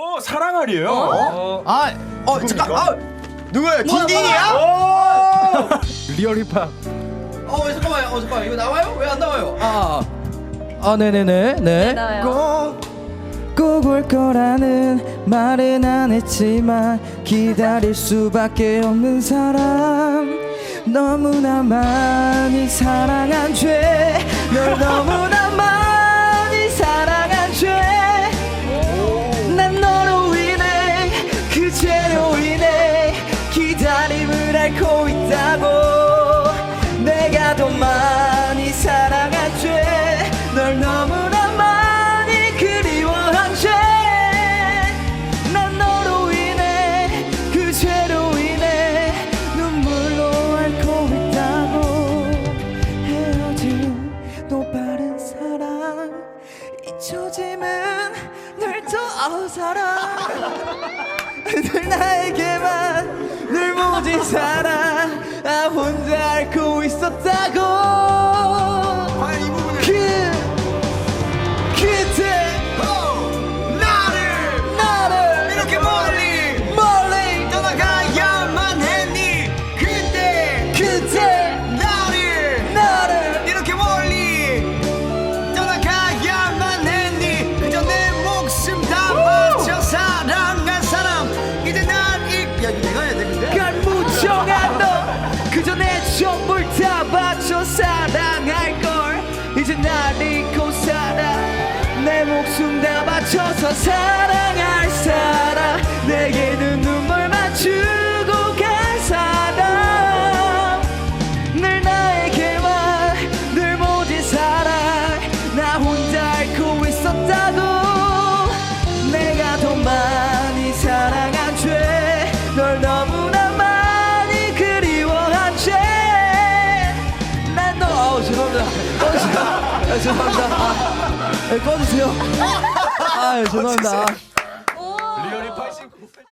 오 사랑하리예요. 어? 아, 어 잠깐, 아 누구예요? 뭐야, 딘딘이야? 리얼 힙합. 어 잠깐만요, 어 잠깐 이거 나와요? 왜 안 나와요? 아, 아 네네네 네. 나요. 꼭올 거라는 말은 안 했지만 기다릴 수밖에 없는 사람 너무나 많이 사랑한 죄 널 너무나 기다림을 앓고 있다고. 내가 더 많이 사랑한 죄널 너무나 많이 그리워한 죄난 너로 인해 그 죄로 인해 눈물로 앓고 있다고. 헤어진 또 빠른 사랑 잊혀짐은 늘더 아우 사랑 늘 나에게만 늘 모진 사랑 이제 날 잊고 살아 내 목숨 다 바쳐서 사랑할 사람. 내게는 눈물만 주고 간 사람. 늘 나에게만 늘 모진 사랑. 나 혼자 앓고 있었다고. 내가 더 많이 사랑한 죄 널 너무나 많이 그리워한 죄난너 아우 죄송합니다 꺼주세요 아, 죄송합니다 아, 네, 꺼주세요 아 죄송합니다 오. 리얼이 89.